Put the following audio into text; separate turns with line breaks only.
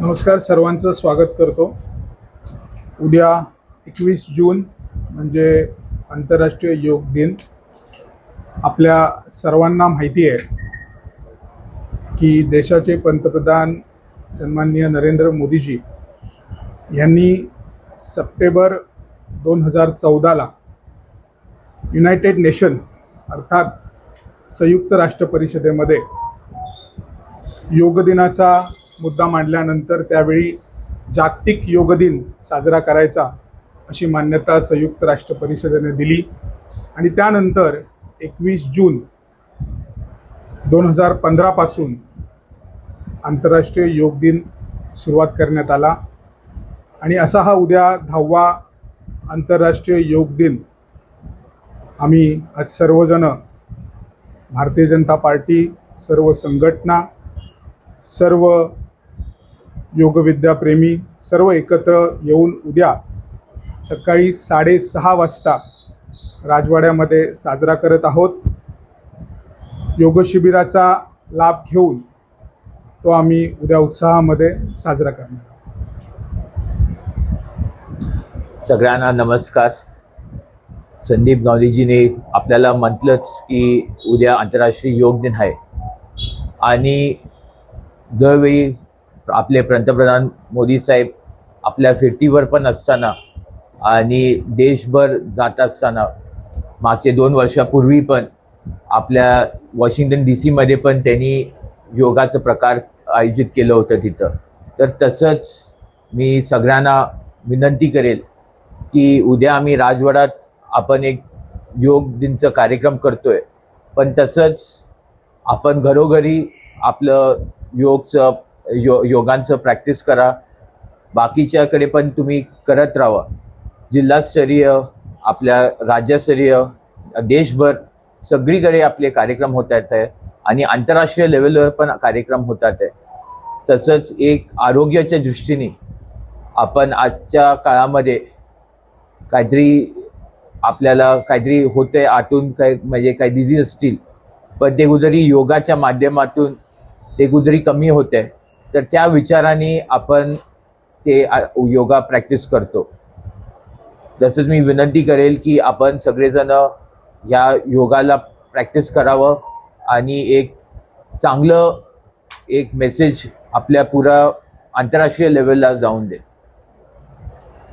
नमस्कार सर्वांचं स्वागत करतो. उद्या एकवीस जून म्हणजे आंतरराष्ट्रीय योग दिन. आपल्या सर्वांना माहिती आहे की देशाचे पंतप्रधान सन्माननीय नरेंद्र मोदीजी यांनी सप्टेंबर दोन हजार चौदाला युनायटेड नेशन अर्थात संयुक्त राष्ट्र परिषदेमध्ये योग दिनाचा मुद्दा मांडल्यानंतर त्यावेळी जागतिक योग दिन साजरा करायचा अशी मान्यता संयुक्त राष्ट्र परिषदेने दिली. आणि त्यानंतर एकवीस जून दोन हजार पंधरापासून आंतरराष्ट्रीय योग दिन सुरुवात करण्यात आला. आणि असा हा उद्या दहावा आंतरराष्ट्रीय योग दिन. आम्ही आज सर्वजण भारतीय जनता पार्टी सर्व संघटना सर्व योगविद्याप्रेमी सर्व एकत्र येऊन उद्या सकाळी साडेसहा वाजता राजवाड्यामध्ये साजरा करत आहोत. योग शिबिराचा लाभ घेऊन तो आम्ही उद्या उत्साहामध्ये साजरा करणार आहोत.
सगळ्यांना नमस्कार. संदीप गांधीजीने आपल्याला म्हटलंच की उद्या आंतरराष्ट्रीय योग दिन आहे. आणि दरवेळी आपले पंतप्रधान मोदी साहेब आपल्या फिरतीवर पण असताना आणि देशभर जात असताना मागचे दोन वर्षापूर्वी पण आपल्या वॉशिंग्टन डी सीमध्ये पण त्यांनी योगाचं प्रकार आयोजित केलं होतं तिथं. तर तसंच मी सगळ्यांना विनंती करेल की उद्या आम्ही राजवाड्यात आपण एक योग दिनचं कार्यक्रम करतोय. पण तसंच आपण घरोघरी आपलं योगचं यो योगांचं प्रॅक्टिस करा. बाकीच्याकडे पण तुम्ही करत राहा जिल्हास्तरीय आपल्या राज्यस्तरीय देशभर सगळीकडे आपले कार्यक्रम होत आहेत. आहे आणि आंतरराष्ट्रीय लेवलवर पण कार्यक्रम होतात आहे तसंच एक आरोग्याच्या दृष्टीने आपण आजच्या काळामध्ये काहीतरी आपल्याला काहीतरी होते आतून काही म्हणजे काही डिझीज असतील पण ते कुठेतरी योगाच्या माध्यमातून ते कुठेतरी कमी होते तर त्या विचाराने आपण ते योगा प्रॅक्टिस करतो. तसंच मी विनंती करेल की आपण सगळेजण ह्या योगाला प्रॅक्टिस करावं आणि एक चांगलं एक मेसेज आपल्या पुरा आंतरराष्ट्रीय लेवलला जाऊन दे.